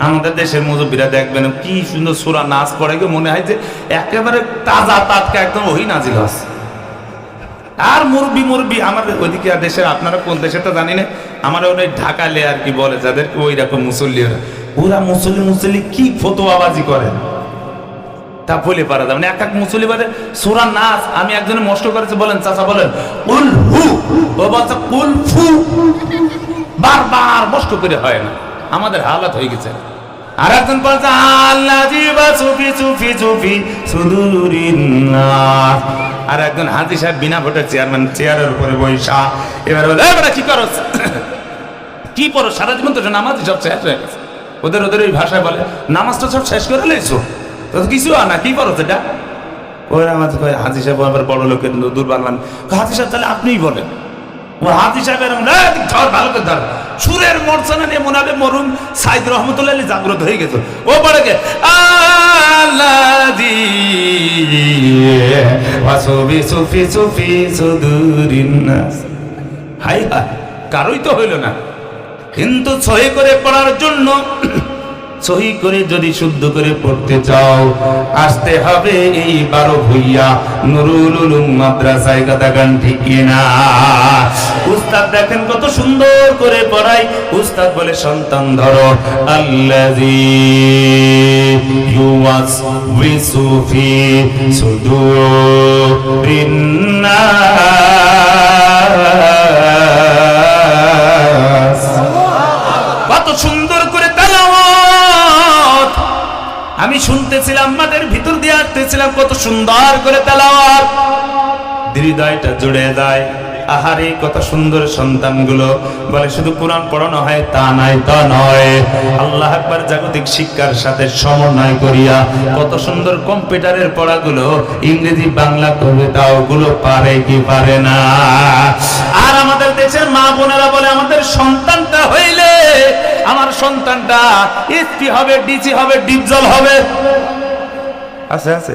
আমাদের দেশের মুজব্বীরা দেখবেন কি সুন্দর সুরা নাচ পড়ে গিয়ে মনে হয় যে একেবারে তাজা টাটকা একদম ওই নাজিল আছে আর মুরবি মুরবি আমাদের ওইদিকে আর দেশের আপনারা কোন দেশে তো জানি না আমার ওই ঢাকা লেয়ার কি বলে যাদের ওই রকম মুসল্লিরা। ওরা মুসল্লি মুসল্লি কি ফতোয়াবাজি করে? তা বলে পারা যাবে এক এক মুসল্লি বাদে সুরা নাচ আমি একজনে মষ্ট করেছে, বলেন, চাচা বলেন কুল হু। ও বলছে, কুল ফু। বারবার মষ্ট করে হয় না। আমাদের হালাত হয়ে গেছে। আর একজন বলছে, আল্লাহ জিবা সুফি সুফি সুফি আর একজন হাজি সাহেব বিনা ভোটের চেয়ারম্যান চেয়ারের উপরে বৈশা। এবার বলে এবার কি করো কি পড়ো সারা জীবন তো নামাজ সব শেষ হয়ে গেছে। ওদের ওদের ওই ভাষায় বলে নামাজটা সব শেষ করে লেছো তো কিছু আর না, কি করো সেটা নামাজ কয়, হাজি সাহেব আবার বড় লোকের বাংলাম হাজি সাহেব তাহলে আপনিই বলেন। ও হাজি সাহেব এরকম "এই, ধর ভালো করে ধর। সুরের মর্চনা নিয়ে মনে হবে মরুম সাইদ রহমতুল্লাহ জাগ্রত হয়ে গেছে। ও পড়ে গে সুফি সুফি সুদুরিন নাস। হাই হাই কারোই তো হইল না। কিন্তু সহি করে পড়ার জন্য সহি করে যদি শুদ্ধ করে পড়তে চাও, আসতে হবে এই বারো ভুইয়া। নুরুল উলুম মাদ্রাসায় কথা গান ঠিক না উস্তাদ দেখেন কত সুন্দর করে পড়াই উস্তাদ বলে, সন্তান ধরো আল্লাজি ইউয়াস উইসুফি সুদুরিন কত সুন্দর করে আমি শুনতেছিলাম, মাঠের ভিতর দিয়ে আসতেছিলাম কত সুন্দর করে তেলাওয়াত। হৃদয়টা জুড়ে যায়। আহারে, কত সুন্দর সন্তানগুলো। বলে শুধু কোরআন পড়ানো হয়, তা নাই তা নয়। আল্লাহ একবার জাগতিক শিক্ষার সাথে সমন্বয় করিয়া কত সুন্দর কম্পিউটারের পড়াগুলো ইংরেজি, বাংলা কবিতাও গুলো পারে কি পারে না? আর আমাদের দেশের মা বোনেরা বলে, আমাদের সন্তানটা সন্তানটা এসপি হবে ডিসি হবে ডিপজল হবে। আছে আছে?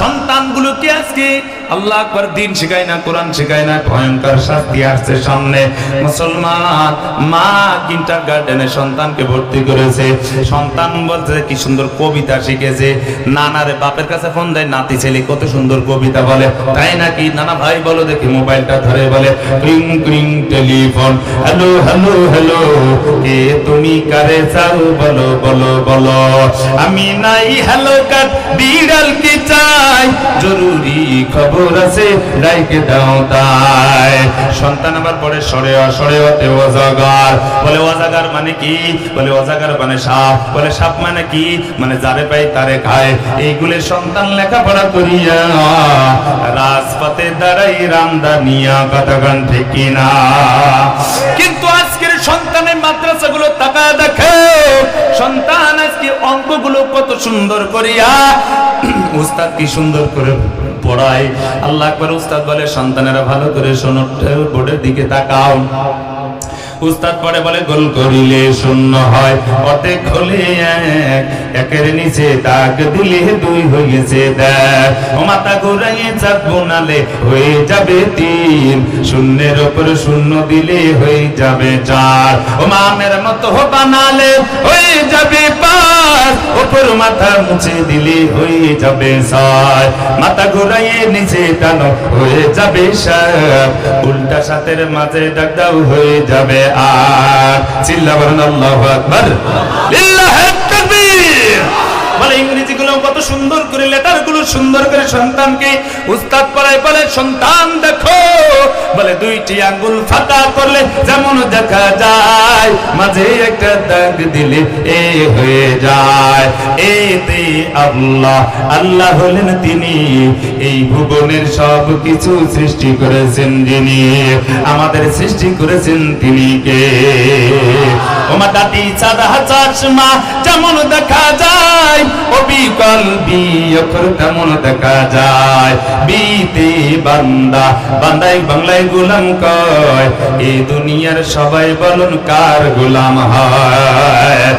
সন্তানগুলোকে আজকে আল্লাহ আকবার দিন শেখায় না, কোরআন শেখায় না, ভয়ঙ্কর শাস্তি আসছে সামনে। মুসলমান, মা কিন্টার গার্ডেনে সন্তানকে ভর্তি করেছে। সন্তান বলছে কি সুন্দর কবিতা শিখেছে। নানারে বাপের কাছে ফোন দেয়, নাতি, ছেলে কত সুন্দর কবিতা বলে। তাই নাকি? নানা ভাই বলো দেখি মোবাইলটা ধরে বলে। ক্রিং ক্রিং টেলিফোন, হ্যালো হ্যালো হ্যালো, কে তুমি কারে চাও? বলো বলো বলো। আমি নাই, হ্যালো কার বিড়াল কি চাই জরুরি খবর আছে ডাইকে দাও তাই। সন্তান আবার পরে সরে সরে হতে অজাগার। বলে অজাগার মানে কি? বলে অজাগার মানে সাপ। বলে সাপ মানে কি? মানে যারে পাই তারে খায়। এইগুলো সন্তান লেখাপড়া করিয়া রাজপথে দাঁড়াই রামদানিয়া কথা গান ঠিক না কিন্তু আজকের সন্তানের মাদ্রাসাগুলো তাকা দেখে। সন্তান আজকে অঙ্কগুলো কত সুন্দর করিয়া উস্তাদ কি সুন্দর করে পড়ায়। আল্লাহ একবার উস্তাদ বলে, সন্তানেরা ভালো করে শোনো বোর্ডের দিকে তাকাও। উস্তাদ পরে বলে, গোল করিলে শূন্য হয়। অর্ধেক হলে এক, একের নিচে দাগ দিলে দুই হয়েছে দেখ ও মাথা ঘুরাইয়ে চাঁদ বোনালে হয়ে যাবে তিন। শূন্যের ওপর শূন্য দিলে হয়ে যাবে চার। ও মামের মতো বানালে হয়ে যাবে পাঁচ ওপর মাথা মুছে দিলে হয়ে যাবে ছয় মাথা ঘুরাইয়ে নিচে টানো, হয়ে যাবে সাত উল্টা সাতের মাঝে ডাক দাও, হয়ে যাবে আর। চিল্লা বলেন আল্লাহু আকবার। লিল্লাহি তাকবীর। বলে ইংরেজি গুলো কত সুন্দর করে লেটারগুলো সুন্দর করে সন্তানকে উস্তাদ পড়ায় বলে, সন্তান দেখো। বলে দুইটি আঙ্গুল ফাঁকা করলে যেমন দেখা যায়। মাঝে একটা দাগ দিলে এ হয়ে যায়। এতে আল্লাহ আল্লাহ হলেন তিনি। এই ভুবনের সব কিছু সৃষ্টি করেছেন যিনি। আমাদের সৃষ্টি করেছেন তিনি কে? ওমা দাদি যেমন দেখা যায় অবিকল দেখা যায়। বিতে বান্দা বান্দাই বাংলায় গোলাম কয় এই দুনিয়ার সবাই বলুন কার গোলাম হয়।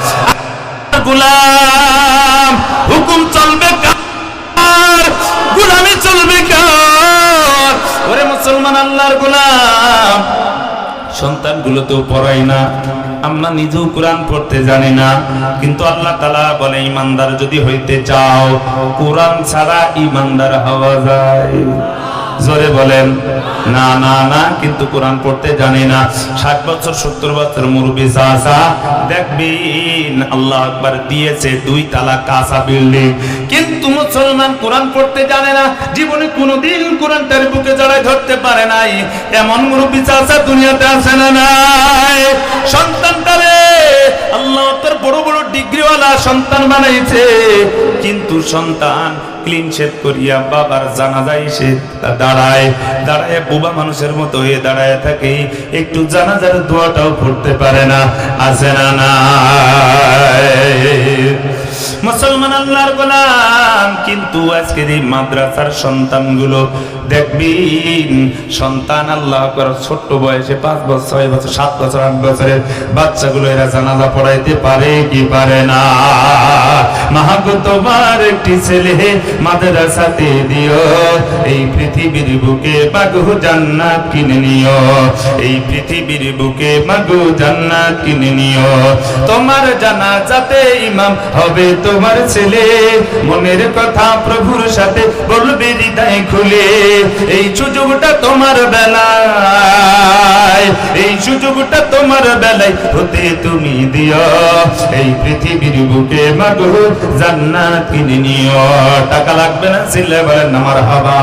গোলাম, হুকুম চলবে কার? চলবে কার? ওরে মুসলমান আল্লাহর গোলাম, সন্তানগুলো তো পড়াই না। আমরা নিজেও কোরআন পড়তে জানি না। কিন্তু আল্লাহ তালা বলে ইমানদার যদি হইতে চাও, কোরআন ছাড়া ইমানদার হওয়া যায় জোরে বলেন, না না না, কিন্তু কোরআন পড়তে জানি না। ষাট বছর, সত্তর বছর মুরব্বী চাচা, দেখবেন আল্লাহ একবার দিয়েছে দুই তালা কাঁচা বিল্ডিং। কিন্তু মুসলমান কোরআন পড়তে জানে না, জীবনে কোনোদিন কোরআন তার বুকে জড়ায় ধরতে পারে নাই। এমন মুরব্বী চাচা দুনিয়াতে আছে না নাই? সন্তানটারে, আল্লাহ তোর বড় বড় ডিগ্রিওয়ালা সন্তান বানাইছে। কিন্তু সন্তান ক্লিন শেপ করিয়া বাবার জানাজায় সে দাঁড়ায়। দাঁড়ায় বোবা মানুষের মতো হয়ে দাঁড়ায় থাকে। একটু জানাজার দোয়াটাও পড়তে পারে না আসে না না মুসলমান আল্লাহর গোলাম। কিন্তু আজকের এই মাদ্রাসার সন্তানগুলো দেখবিন সন্তান আল্লাহ করে ছোট্ট বয়সে পাঁচ বছর, ছয় বছর, সাত বছর, আট বছরের বাচ্চাগুলো এরা জানাজা পড়াইতে পারে কি পারে না? মাহাগো, তোমার একটি ছেলে মাদ্রাসাতে দিও, এই পৃথিবীর বুকে জান্নাত কিনে নিও, এই পৃথিবীর বুকে মাগু জান্নাত কিনে নিও। তোমার জানা যাতে ইমাম হবে তোমার ছেলে, মনের কথা প্রভুর সাথে বলবে, হৃদয় খুলে। এই সুযোগটা তোমার বেলায়, এই সুযোগটা তোমার বেলায় হতে তুমি দিও। এই পৃথিবীর বুকে মাগো, জান্নাত কিনে নিও। টাকা লাগবে না সিলেবার আমার হাবা।